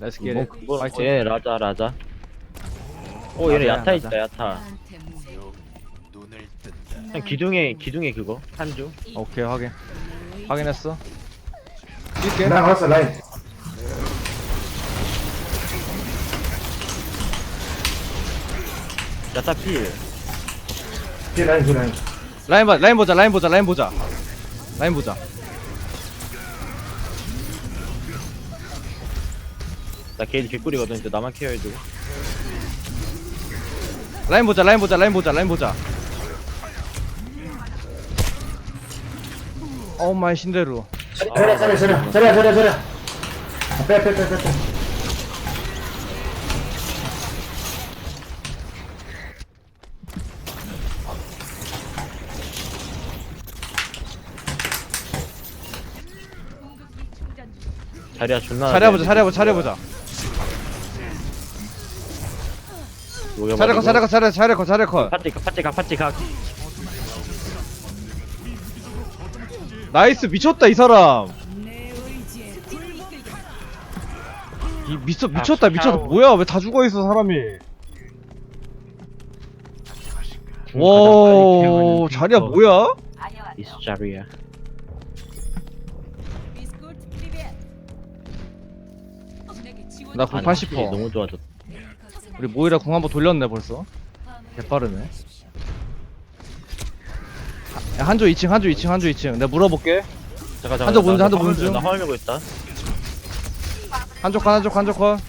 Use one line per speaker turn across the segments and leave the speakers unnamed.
Let's get
뭐
it.
얘 라자 라자 오 얘네
라자야,
야타
라자.
있다 야타 그냥 기둥에 기둥에 그거 한주
오케이 확인. 확인했어. 뛸게.
라인 왔어 라인
야타
필뒤 라인 뒤 라인
라인 봐, 라인 보자, 라인 보자, 라인 보자. 라인 보자.
나 게이지 개꿀이거든 이제 나만 케어해줘
라인 보자, 라인 보자, 라인 보자, 라인 보자. 오 마이 신데루.
자리야 자리야 자리야 자리야 자리야 자리야 빼빼빼빼 빼.
자리야 존나
잘해보자, 잘해보자, 잘해보자. 잘해커, 잘해커, 잘해, 잘해커, 잘해커.
파티 가 파티 가 파티 가
나이스, 미쳤다 이 사람. 이 미쳤, 미쳤다, 미쳤다. 뭐야, 왜 다 죽어 있어 사람이? 와, 자리야 뭐야?
이스 자리야
나 그거 80%.
너무 좋아졌다
우리 모이라 궁 한번 돌렸네 벌써. 개빠르네. 야, 한조 2층, 한조 2층, 한조 2층. 내가 물어볼게.
잠깐 잠깐
한조
나
한조
화면
중.
나 화면 보고 있다
한조 컷, 한조 컷, 한조 컷.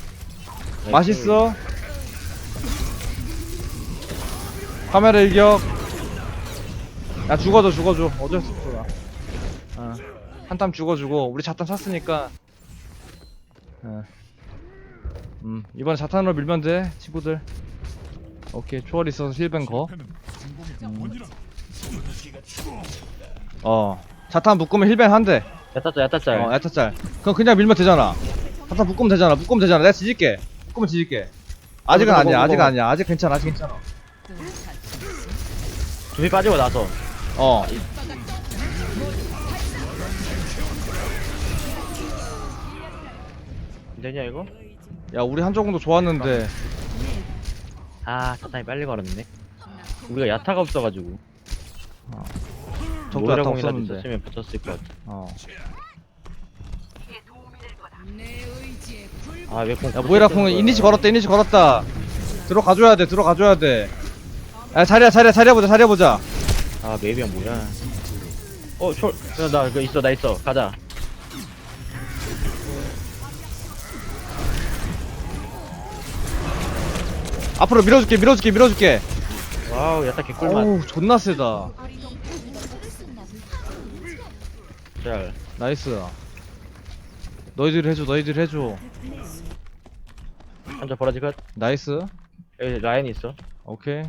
맛있어. 카메라 일격. 야 죽어줘, 죽어줘. 어쩔 수 없어. 나. 어. 죽어주고 우리 자탄 샀으니까. 어. 음 이번에 자탄으로 밀면 돼, 친구들. 오케이 초월 있어서 힐뱅 거. 음. 어 자탄 묶으면 힐뱅 한 대.
야타짤 야타짤
어, 야타짤. 그럼 그냥 밀면 되잖아. 자탄 묶으면 되잖아. 묶으면 되잖아. 내가 지질게. 묶으면 지질게. 아직은
먹어,
아니야.
먹어,
아직
먹어.
아니야. 아직 괜찮아. 아직 괜찮아.
두피 빠지고 나서
어.
되냐 이거?
야, 우리 한조공도 좋았는데.
아 자탄이 빨리 걸었네 우리가 야타가 없어가지고
적도 야타
모이라공이라도
없었는데.
있었으면 붙었을 것 같아
어.
아왜공
야, 모이라 콩은 이니시 걸었다. 이니시 걸었다. 들어가줘야 돼. 들어가줘야 돼. 야, 자리야, 자리야, 자리야 보자. 자리야 보자.
아 메이비형 뭐야 어철나 그거 있어 나 있어 가자
앞으로 밀어줄게. 밀어줄게. 밀어줄게.
와우 야타 개꿀맛
어우, 존나 세다.
잘
나이스. 너희들 해줘. 너희들 해줘.
한자 버라지 컷
나이스.
여기 라인 있어
오케이.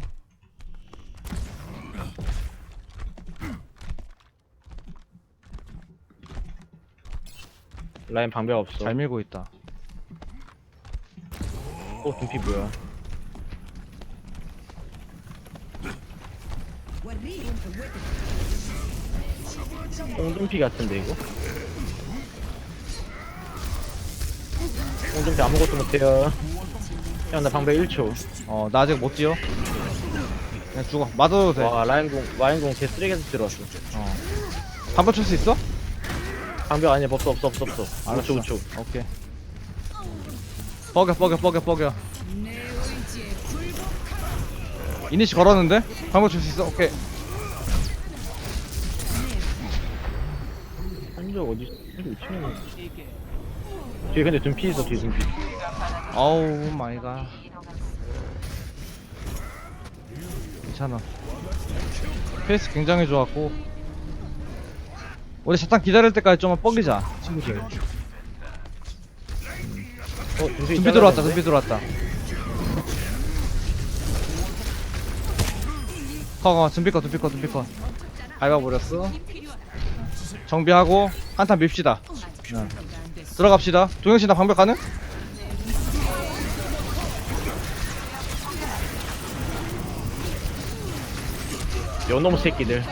라인 방벽 없어
잘 밀고 있다.
어 둠피 뭐야 홍둠피 같은데 이거? 홍둠피 아무것도 못해요 형나 방벽 1초
어, 나 아직 못 지어. 그냥 죽어. 맞아도 돼.
와 라인공 라인공 개 쓰레기에서 들어왔어
어. 한번 칠 수 있어?
방벽 아니야 없어 없어 없어 없어
알았어.
5초 5초
오케이. 뻐겨, 뻐겨, 뻐겨, 뻐겨. 이니시 걸었는데? 한번 칠수 있어? 오케이.
한쪽 어디 한쪽 2층에 뒤에 근데 둠피 있어 뒤에 둠피
어우 마이 갓. 괜찮아. 페이스 굉장히 좋았고. 우리 자탄 기다릴 때까지 좀만 뻐기자. 친구들.
어 둠피
준비 들어왔다, 준비 들어왔다. 커, 준비 컷, 준비 컷, 준비 컷. 밟아버렸어. 정비하고, 한탄 밉시다. 응. 들어갑시다. 동영씨 나 방벽 가능?
요놈 새끼들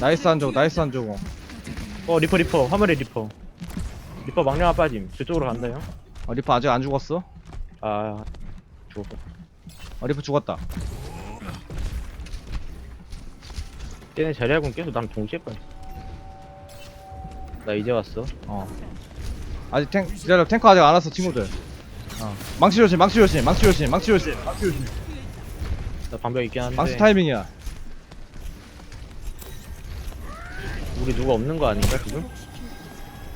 나이스 한조, 나이스 한조.
어 리퍼 리퍼 화물에 리퍼 리퍼 망령아 빠짐 저쪽으로 간다요
어, 리퍼 아직 안 죽었어
아 죽었어.
어, 리퍼 죽었다.
얘네 자리하고는 계속 난 동시에 빠져. 나 이제 왔어.
어. 아직 탱 기다려. 탱커 아직 안 왔어 친구들. 어. 망치 조심 망치 조심 망치 조심 망치 조심 망치 조심.
나 방벽 있긴 한데.
망치 타이밍이야.
우리 누가 없는 거 아닌가 지금?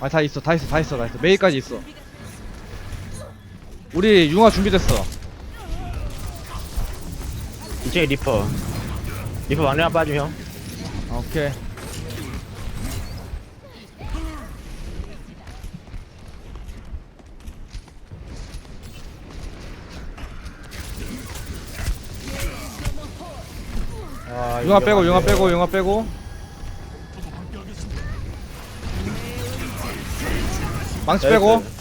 아다 있어 다 있어 다 있어 다 있어. 메이까지 있어 우리 융화 준비됐어.
2층에 리퍼. 리퍼 형.
아, 오케이.
아,
융화 빼고
안
융화
돼.
빼고 융화 빼고. 망치 빼고
나이스.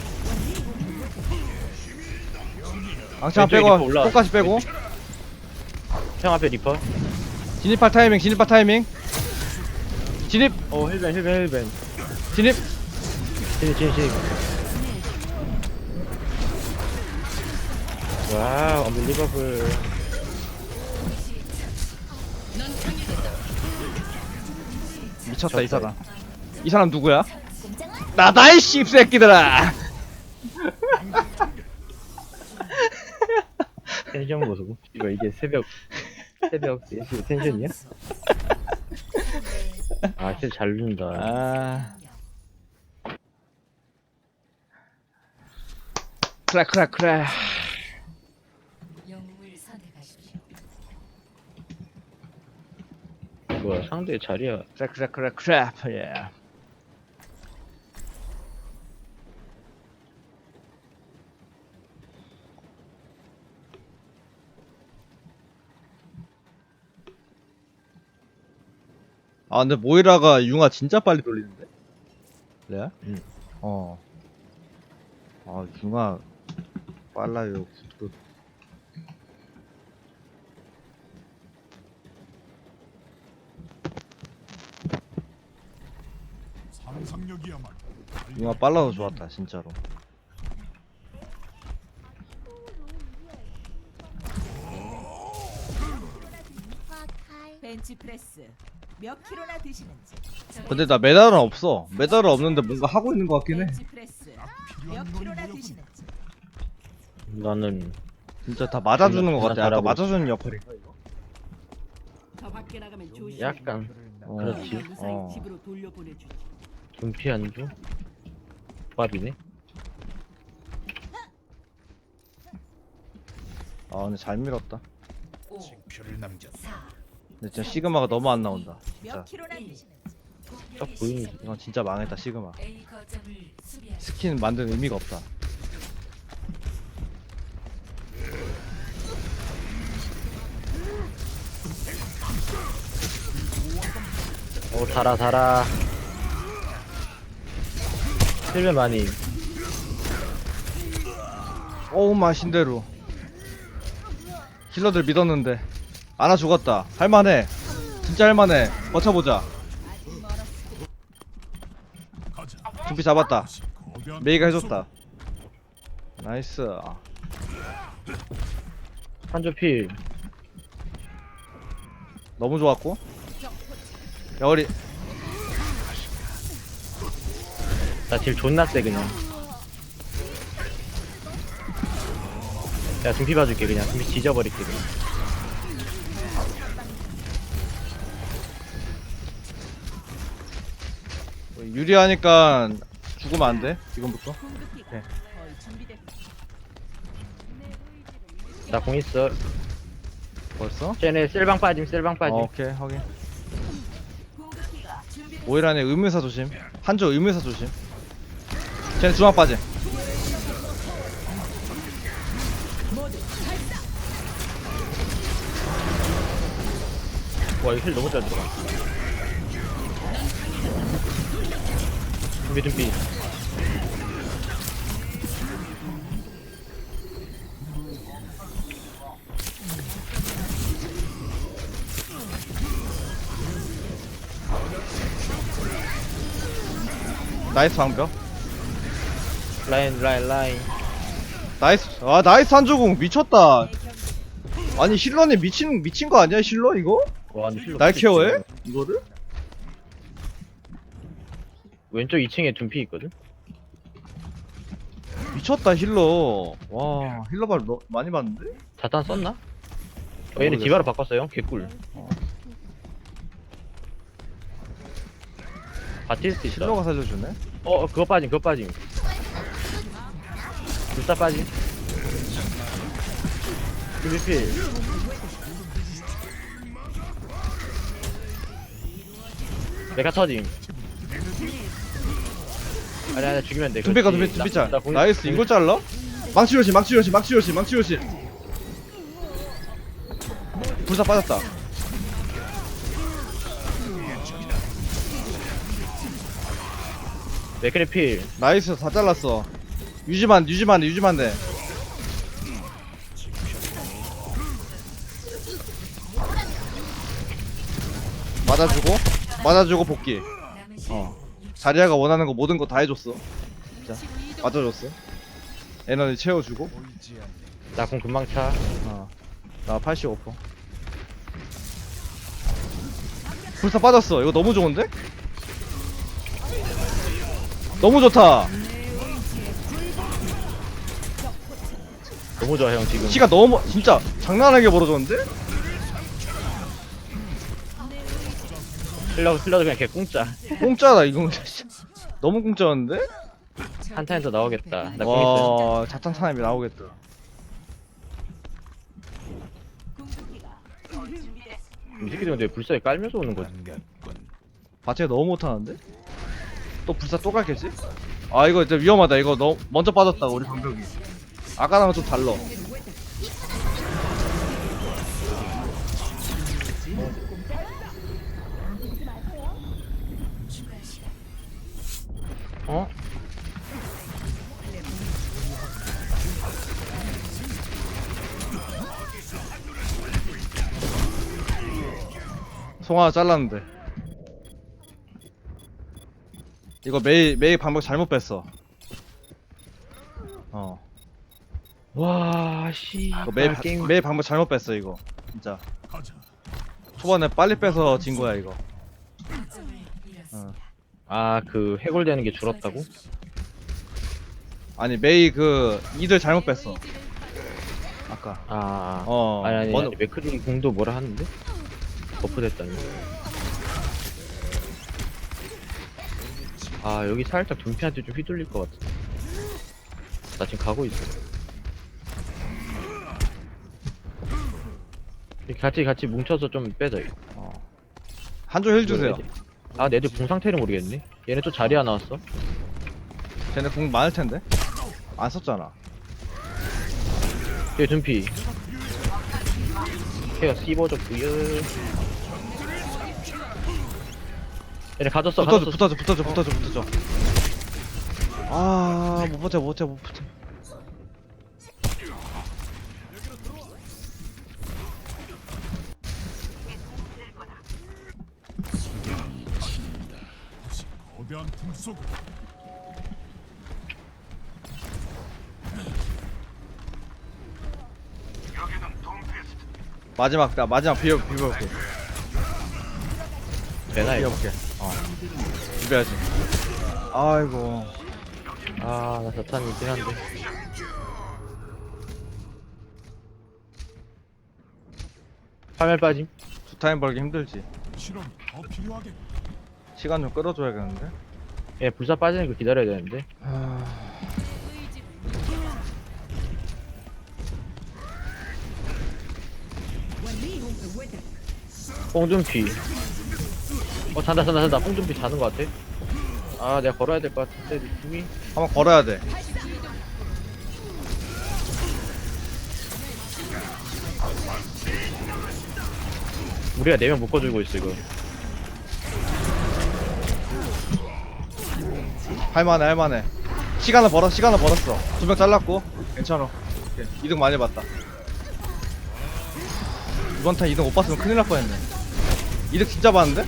한
왼쪽에
빼고.
리퍼 올라와.
똑같이 빼고.
형 앞에 리퍼.
진입할 타이밍 진입할 타이밍. 진입.
어 힐벤 힐벤 힐벤.
진입.
진입 진입 진입. 와우 언빌리버블
미쳤다 이 사람. 이 사람 누구야? 나다 이 씹새끼들아
텐션 보소. 이거 이게 새벽 새벽 4시 텐션이야? 아 진짜 잘 준다.
아.
영웅을 선택하십시오.
뭐야 상대 자리야.
그래 예 아 근데 모이라가 융화 진짜 빨리 돌리는데? 그래?
응.
어. 아 융화 빨라요. 굿굿.
상상력이야말로
융화 빨라서 좋았다 진짜로.
벤치 프레스 몇 킬로나 드시는지
근데 나 메달은 없어. 메달은 없는데 뭔가 하고 있는 것 같긴 해.
벤치 프레스 몇
필요한 건
킬로나
뭐였군.
드시는지
나는
진짜 다 맞아주는 것 같아.
나
아까
잘하고
맞아주는 역할인가 이거?
더 밖에 나가면 조심
약간
어.
그렇지
무사히
어.
집으로 돌려보내주지
분피한 중 밥이네
아 근데 잘 밀었다.
5,
표를 남겼다.
4,
근데 진짜 시그마가 너무 안 나온다. 진짜.
딱 보이는
이건 진짜 망했다 시그마. 스킨 만든 의미가 없다.
오 달아 달아 힐벤 많이
어우 마신대로. 힐러들 믿었는데 아나 죽었다. 할만해. 진짜 할만해. 버텨보자. 준비 잡았다. 메이가 해줬다. 나이스.
한조 필
너무 좋았고. 야 우리
나 딜 존나 세 그냥 야 등피 봐줄게 그냥 등피 지져버릴게 그냥
우리 유리하니까 죽으면 안 돼. 지금부터. 네.
나 공 있어
벌써?
쟤네 셀방 빠짐 셀방 빠짐
어, 오케이 확인.
준비됐다
오이란의 의무사 조심. 한조 의무사 조심. 쟤네 중앙 빠짐.
와 이거 힐 너무 잘 들어가 등피 등피
나이스 방벽
라인 라인 라인
나이스 아 나이스 한조공 미쳤다 아니 힐러님 미친 미친 거 아니야 힐러 이거?
와 근데 힐러
날
진짜
케어해? 이거를?
왼쪽 2층에 둔피 있거든?
미쳤다 힐러. 와 힐러 발 너, 많이 봤는데?
자탄 썼나? 어, 얘는
모르겠어.
디바로 바꿨어요 개꿀. 바티스트 있다.
힐러가 살려주네?
어 어, 그거 빠짐 그거 빠짐. 불사 빠짐. PVP 메카 터짐 아니 아니 죽이면 돼.
둠비짤
나- 나 공이-
나이스. 이걸 잘라? 망치 요시 망치 요시 망치 요시 망치 요시 불사 빠졌다.
맥크리 필.
나이스. 다 잘랐어. 유지만 유지만 돼 유지만 돼. 맞아주고 맞아주고 복귀 어. 자리아가 원하는 거 모든 거 다 해줬어. 자 맞아줬어. 에너지 채워주고.
나 공 금방 차.
어나 85% 불사 빠졌어. 이거 너무 좋은데? 너무 좋다.
너무 좋아 형 지금.
시간 너무 멀- 진짜 장난하게 벌어졌는데?
힐러 힐러도 그냥 개 공짜.
공짜다 이거. 너무 공짜였는데?
한타에서 나오겠다. 나공 있어
와 자탄 사람이 나오겠다.
이 새끼들 근데 불사에 깔면서 오는 거지.
바체가 너무 못하는데? 또 불사 또 갈겠지? 아 이거 진짜 위험하다. 이거 너 먼저 빠졌다 우리 방벽이. 아까랑 은 좀 달라 송 하나 잘랐는데. 이거 메이 메이 방벽 잘못 뺐어. 어.
와 씨.
이거 메이, 바-
게임
메이 방벽 잘못 뺐어 이거. 진짜. 초반에 빨리 빼서 진 거야 이거.
거점을 잃었습니다.
아그 해골되는 게 줄었다고?
아니 메이 그 이들 잘못 뺐어. 아까.
아.
어.
아니 아니,
먼-
아니 맥크리 공도 뭐라 하는데? 버프 됐다니. 아 여기 살짝 둠피한테 좀 휘둘릴 것 같아 나 지금 가고 있어. 같이 같이 뭉쳐서 좀 빼자 이거.
한조 힐 주세요.
아 애들 공 상태를 모르겠네. 얘네 또 자리 하나 왔어?
쟤네 공 많을 텐데? 안 썼잖아.
얘 둠피. 걔가 씹어줬구요 얘네 가졌어
붙어줘
가졌어.
붙어줘 붙어줘 붙어줘 붙어줘. 아 못 버텨 못 버텨 못 버텨.
거대한 틈 속으로
마지막 나 마지막 비벼 비벼볼게.
되나 이거.
비벼볼게 어 비벼야지. 아이고.
아 나 자탄이 있긴 한데. 파멸 빠짐.
두 타임 벌기 힘들지.
실험이 더 필요하게.
시간 좀 끌어줘야겠는데?
얘 불사 빠지는 거 기다려야 되는데. 뽕준피 어 잔다 잔다 잔다. 뽕준피 자는 거 같아. 아 내가 걸어야 될 것 같은데 느낌이?
한번 걸어야 돼.
우리가 4명 묶어주고 있어 이거.
할만해 할만해. 시간을 벌어 시간을 벌었어. 두 명 잘랐고. 괜찮아. 오케이. 이득 많이 봤다. 이번 판 이득 못 봤으면 큰일 날 뻔했네. 이득 진짜 봤는데?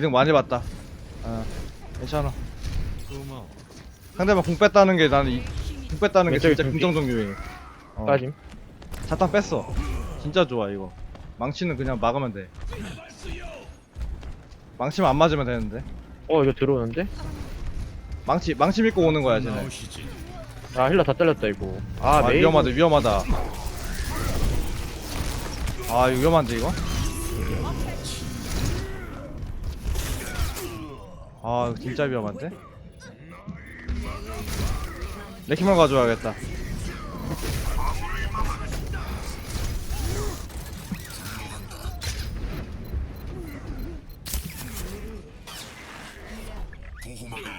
이득 많이 봤다. 어, 괜찮아. 상대방 궁 뺐다는 게 나는 이, 궁 뺐다는 게
왼쪽에
진짜
궁
긍정적 요인. 어,
빠짐.
자탄 뺐어. 진짜 좋아 이거. 망치는 그냥 막으면 돼. 망치만 안 맞으면 되는데.
어 이거 들어오는데?
망치 망치 믿고 오는 거야 쟤네.
아 힐러 다 잘렸다 이거. 아,
아,
메이
위험하다 위험하다. 아 이거 위험한데 이거? 아 진짜 위험한데? 레킹만 가져와야겠다.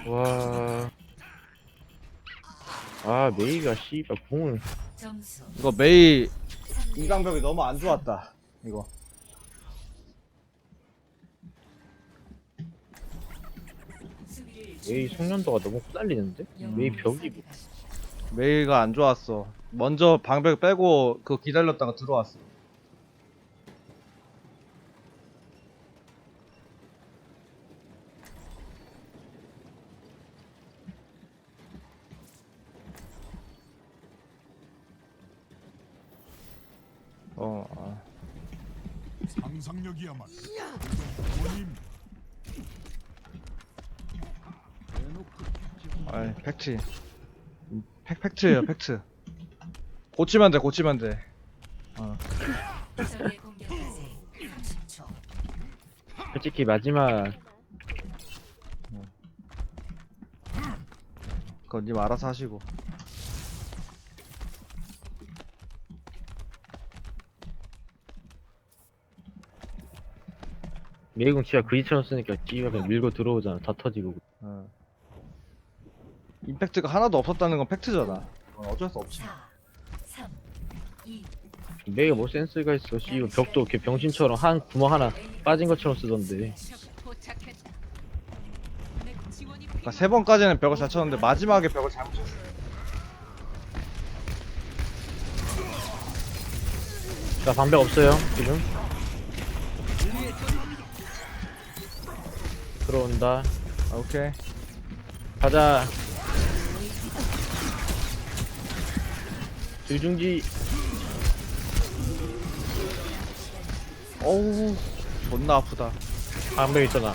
와. 아 메이가 씨발
점수
이거 메이 인강벽이 너무 안 좋았다. 이거.
수비를
메이 숙련도가 너무 후달리는데? 메이 벽이 뭐-
메이가 안 좋았어. 먼저 방벽 빼고 그거 기다렸다가 들어왔어. 어, 아.
상상력이야말로 원인
아이, 팩트. 음, 팩, 팩트예요, 팩트. 고치면 돼, 고치면 돼. 어.
적의 공격까지 30초
솔직히 마지막
그건 님 알아서 하시고.
메이궁 진짜 그지처럼 쓰니까 그냥 밀고 들어오잖아 다 터지고
어. 임팩트가 하나도 없었다는 건 팩트잖아. 어, 어쩔 수 없지.
4 3 2
메이가 뭐 센스가 있어 씨발 벽도 이렇게 병신처럼 한 구멍 하나 빠진 것처럼 쓰던데
도착했다. 내 지원이
그러니까 세 번까지는 벽을 잘 쳤는데 마지막에 벽을 잘못 쳤어.
자 방벽 없어요 지금 들어온다
아, 오케이.
가자 들중지
어우, 존나 아프다.
방벽 있잖아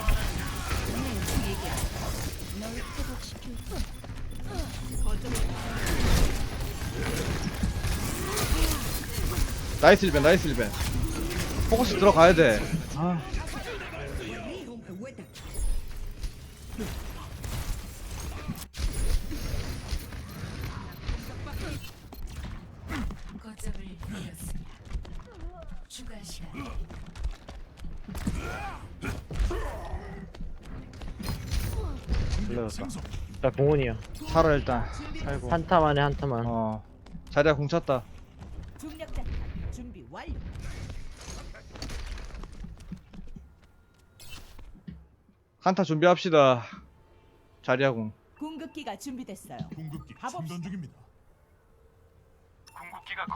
나이스 일벤, 나이스 일벤. 포커스 들어가야 돼. 아,
거점을 잃었습니다 추가 시간
걸려졌다.
자 공원이야
살아 일단. 살고.
한타만에 한타만
어. 자리야 공 찼다.
중력 자탄 준비 완료.
한타 준비합시다. 자리야 공.
공급기가 준비됐어요.
공급기
가봅시다.
충전 중입니다.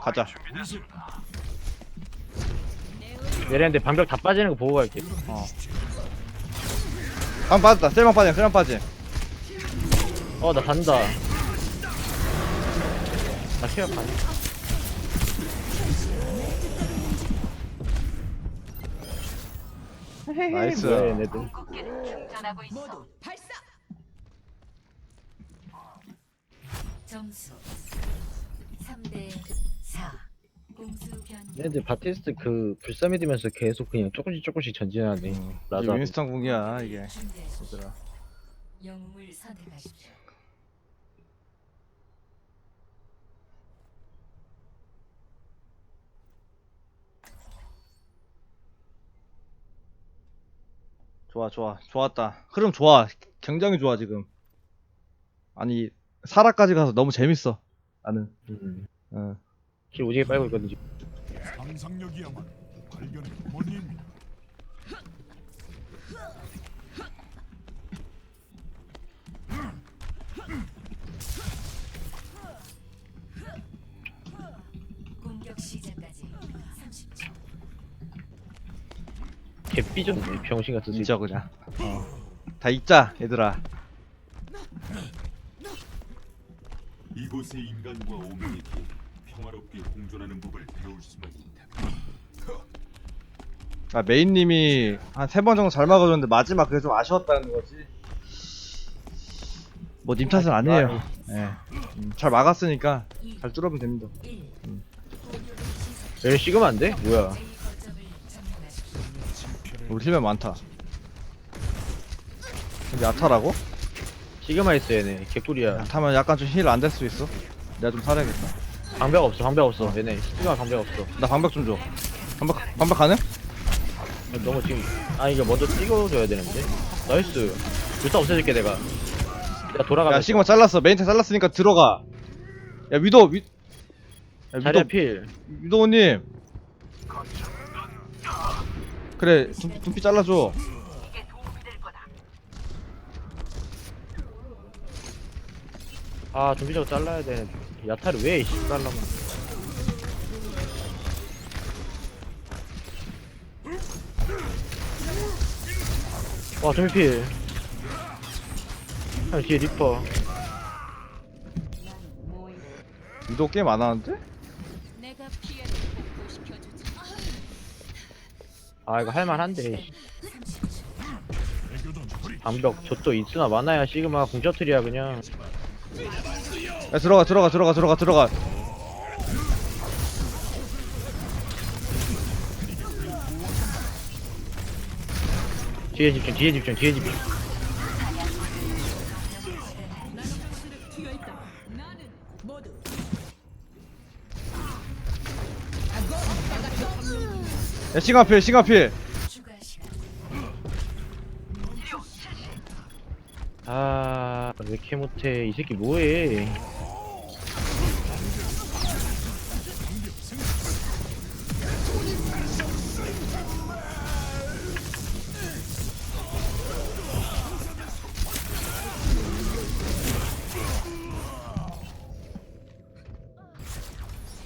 가자.
내렸는데 방벽 다 빠지는 거 보고 갈게
어. 방 빠졌다. 셀방 빠짐, 셀방 빠짐.
어나 잔다 나 케어 가네
나이스.
얘네들
발사.
점수 3대 4 공수 변경
얘네들 바티스트 그 불사미 되면서 계속 그냥 조금씩 조금씩 전진하네
이게
라자
윈스턴 궁이야 이게. 얘들아.
영웅을 선택하십시오
좋아 좋아 좋았다. 흐름 좋아. 굉장히 좋아 지금. 아니 사라까지 가서 너무 재밌어. 나는.
음.
어.
길 오지게 빨고 있거든 지금
상상력이야말로 발견의 원인입니다.
공격 시작까지 30초
개 삐졌네 병신 같은 새끼
그냥 어. 다 잊자 얘들아
이곳의 인간과 오민이 평화롭게 공존하는 법을 배울 수만 있다.
아 메인님이 한 세 번 정도 잘 막아줬는데 마지막 그게 좀 아쉬웠다는 거지 뭐 님 탓은 아니에요 예. 음, 잘 막았으니까 잘 뚫으면 됩니다
1.
음.
얘네 식으면 안 돼? 뭐야.
우리 팀에 많다 근데 야타라고?
시그마 있어 얘네 개꿀이야
야타면 약간 좀 힐 안 될 수 있어 내가 좀 살아야겠다
방벽 없어 방벽 없어. 얘네 시그마 방벽 없어.
나 방벽 좀줘. 방벽 방벽 가능?
너무 지금 아 이거 먼저 찍어줘야 되는데. 나이스. 불사 없애줄게 내가. 내가 돌아가면
야 시그마 잘랐어. 메인테 잘랐으니까 들어가. 야 위도 위 야,
자리야
위도
필.
위도우님 그래 둠, 둠피 잘라줘.
아 준비적으로 잘라야 돼 야타를 왜 이씨 잘라면 와 준비 필 형, 뒤에 리퍼.
위도우 게임 안 하는데?
내가 피해를 복구시켜주지.
아 이거 할만한데. 방벽 저또 있으나 많아야 시그마 궁셔틀이야 그냥
야 들어가 들어가 들어가 들어가 들어가.
뒤에 집중 뒤에 집중 뒤에 집중.
야 싱가필 싱가필
못해 이 새끼 뭐해?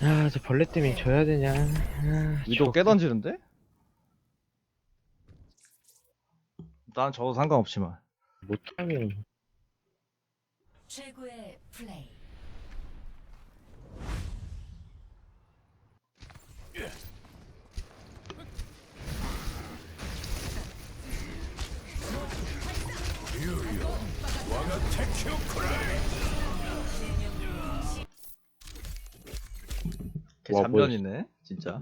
아 저 벌레 때문에 져야 되냐? 아,
위도우 깨 던지는데? 난 저도 상관없지만.
못하면
최고의 플레이.
걔
와,
잔면이네 진짜